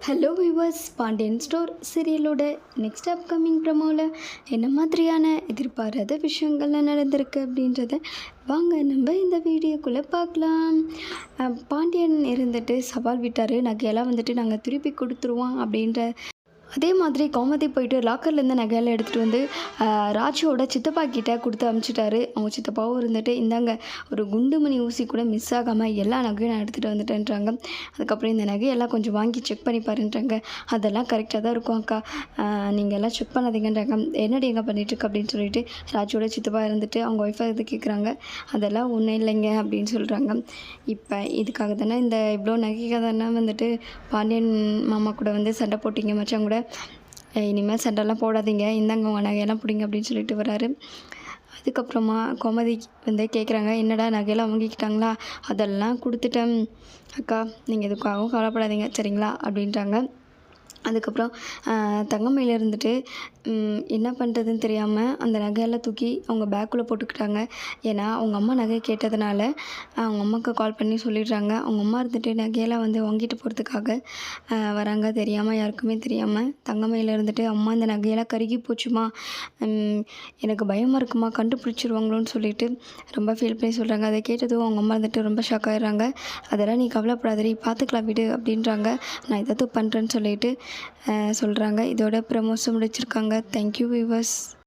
Hello viewers Pandian store சீரியலோட next upcoming ப்ரமோவில் என்ன மாதிரியான எதிர்பாராத விஷயங்கள்லாம் நடந்திருக்கு அப்படின்றத வாங்க நம்ம இந்த வீடியோக்குள்ளே பார்க்கலாம். பாண்டியன் இருந்துட்டு சவால் விட்டார் நகையெல்லாம் வந்துட்டு நாங்கள் திருப்பி கொடுத்துருவோம் அப்படின்ற அதே மாதிரி கோமதி போயிட்டு லாக்கர்லேருந்து நகையெல்லாம் எடுத்துகிட்டு வந்து அஹ், ராஜுவோட சித்தப்பா கிட்டே கொடுத்து அமுச்சிட்டாரு. அவங்க சித்தப்பாவும் இருந்துட்டு இந்தாங்க ஒரு குண்டுமணி ஊசி கூட மிஸ் ஆகாமல் எல்லா நகையும் நான் எடுத்துகிட்டு வந்துட்டேன்றாங்க. அதுக்கப்புறம் இந்த நகையெல்லாம் கொஞ்சம் வாங்கி செக் பண்ணி பாருன்றாங்க. அதெல்லாம் கரெக்டாக தான் இருக்கும் அக்கா. நீங்கள் எல்லாம் செக் பண்ணாதீங்கன்றாங்க. என்னடி எங்கே பண்ணிட்டுருக்கு அப்படின்னு சொல்லிட்டு ராஜுவோட சித்தப்பா இருந்துட்டு அவங்க ஒய்ஃபை இது கேட்குறாங்க அதெல்லாம் ஒன்றும் இல்லைங்க அப்படின்னு சொல்கிறாங்க இப்போ இதுக்காக தானே இந்த இவ்வளோ நகைக்காக தானே வந்துட்டு பாண்டியன் மாமா கூட வந்து சண்டை போட்டிங்க மச்சான் கூட. இனிமேல் சண்டைலாம் போடாதீங்க. இந்தாங்க உங்கள் நகையெல்லாம் பிடிங்க அப்படின்னு சொல்லிட்டு வராரு. அதுக்கப்புறமா கோமதி வந்து கேட்குறாங்க என்னடா நகையெல்லாம் வாங்கிக்கிட்டாங்களா? அதெல்லாம் கொடுத்துட்டேன். அக்கா நீங்கள் எதுக்காகவும் கவலைப்படாதீங்க. சரிங்களா? அப்படின்றாங்க. அதுக்கப்புறம் ஆஹ், இருந்துட்டு என்ன பண்ணுறதுன்னு தெரியாமல் அந்த நகையெல்லாம் தூக்கி அவங்க பேக்குள்ளே போட்டுக்கிட்டாங்க. ஏன்னா அவங்க அம்மா நகை கேட்டதுனால அவங்க அம்மாவுக்கு கால் பண்ணி சொல்லிடுறாங்க. அவங்க அம்மா இருந்துட்டு நகையெல்லாம் வந்து வாங்கிட்டு போகிறதுக்காக வராங்க. தெரியாமல் யாருக்குமே தெரியாமல் தங்கமயில இருந்துட்டு அம்மா இந்த நகையெல்லாம் கருகி போச்சுமா? எனக்கு பயமாக இருக்குமா? கண்டுபிடிச்சிருவாங்களோன்னு சொல்லிட்டு ரொம்ப ஃபீல் பண்ணி சொல்கிறாங்க அதை கேட்டதும் அவங்க அம்மா இருந்துட்டு ரொம்ப ஷாக் ஆகிடுறாங்க அதெல்லாம் நீ கவலைப்படாதடி பார்த்துக்கலாம் விடு அப்படின்றாங்க. நான் ஏதாவது பண்ணுறேன்னு சொல்லிட்டு சொல்கிறாங்க இதோட ப்ரமோஷன் முடிச்சிருக்காங்க. Thank you viewers